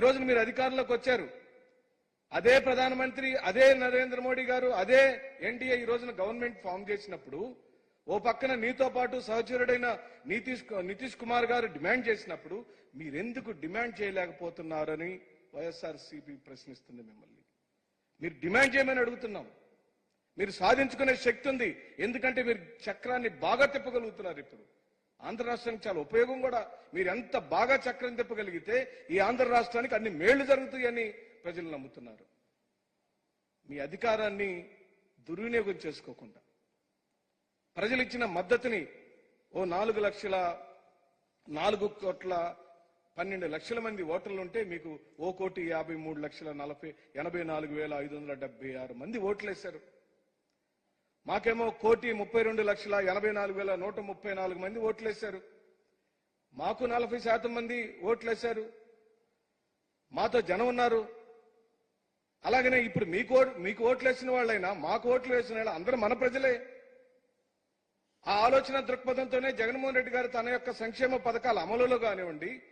ఈ రోజున మీరు అధికారంలోకి వచ్చారు. అదే ప్రధానమంత్రి అదే నరేంద్ర మోడీ గారు అదే ఎన్డీఏ ఈ రోజున గవర్నమెంట్ ఫామ్ చేసినప్పుడు ఓ పక్కన నీతో పాటు సహచరుడైన నితీష్ నితీష్ కుమార్ గారు డిమాండ్ చేసినప్పుడు మీరెందుకు డిమాండ్ చేయలేకపోతున్నారని వైఎస్ఆర్ ప్రశ్నిస్తుంది మిమ్మల్ని. మీరు డిమాండ్ చేయమని అడుగుతున్నాం. మీరు సాధించుకునే శక్తి ఉంది. ఎందుకంటే మీరు చక్రాన్ని బాగా తిప్పగలుగుతున్నారు ఇప్పుడు. ఆంధ్ర రాష్ట్రానికి చాలా ఉపయోగం కూడా. మీరు ఎంత బాగా చక్రం తిప్పగలిగితే ఈ ఆంధ్ర రాష్ట్రానికి అన్ని మేళ్ళు జరుగుతాయని ప్రజలు నమ్ముతున్నారు. మీ అధికారాన్ని దుర్వినియోగం చేసుకోకుండా. ప్రజలు ఇచ్చిన మద్దతుని ఓ నాలుగు లక్షల నాలుగు కోట్ల పన్నెండు లక్షల మంది ఓటర్లు ఉంటే మీకు ఓ కోటి యాభై మూడు లక్షల నలభై ఎనభై నాలుగు వేల ఐదు వందల డెబ్బై ఆరు మంది ఓట్లేశారు. మాకేమో కోటి ముప్పై రెండు లక్షల ఎనభై నాలుగు వేల నూట ముప్పై నాలుగు మంది ఓట్లేశారు. మాకు నలభై శాతం మంది ఓట్లేశారు. మాతో జనం ఉన్నారు. అలాగనే ఇప్పుడు మీకు ఓ- మీకు ఓట్లు వేసిన వాళ్ళైనా మాకు ఓట్లు వేసిన వాళ్ళు అందరూ మన ప్రజలే. ఆ ఆలోచన దృక్పథంతోనే జగన్మోహన్ రెడ్డి గారు తన యొక్క సంక్షేమ పథకాల అమలులో కానివ్వండి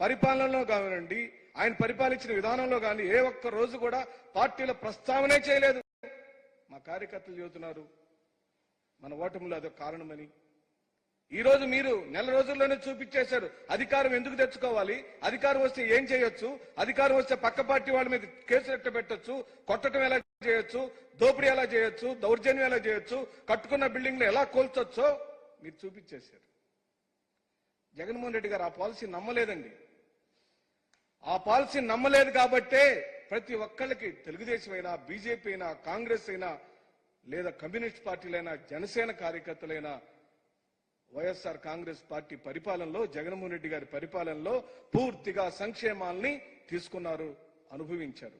పరిపాలనలో కానివ్వండి ఆయన పరిపాలించిన విధానంలో కానీ ఏ ఒక్క రోజు కూడా పార్టీల ప్రస్తావనే చేయలేదు. మా కార్యకర్తలు చెబుతున్నారు. మన ఓటములు అదొక కారణమని. ఈరోజు మీరు నెల రోజుల్లోనే చూపించేశారు. అధికారం ఎందుకు తెచ్చుకోవాలి? అధికారం వస్తే ఏం చేయొచ్చు? అధికారం వస్తే పక్క పార్టీ వాళ్ళ మీద కేసులు ఎట్ట పెట్టొచ్చు. కొట్టడం ఎలా చేయొచ్చు? దోపిడీ ఎలా చేయొచ్చు? దౌర్జన్యం ఎలా చేయొచ్చు? కట్టుకున్న బిల్డింగ్లు ఎలా కోల్చొచ్చో మీరు చూపించేశారు. జగన్మోహన్ రెడ్డి గారు ఆ పాలసీ నమ్మలేదండి. ఆ పాలసీ నమ్మలేదు కాబట్టే ప్రతి ఒక్కళ్ళకి తెలుగుదేశం అయినా బీజేపీ అయినా కాంగ్రెస్ అయినా లేదా కమ్యూనిస్ట్ పార్టీలైనా జనసేన కార్యకర్తలైనా వైఎస్ఆర్ కాంగ్రెస్ పార్టీ పరిపాలనలో జగన్మోహన్ రెడ్డి గారి పరిపాలనలో పూర్తిగా సంక్షేమాల్ని తీసుకున్నారు అనుభవించారు.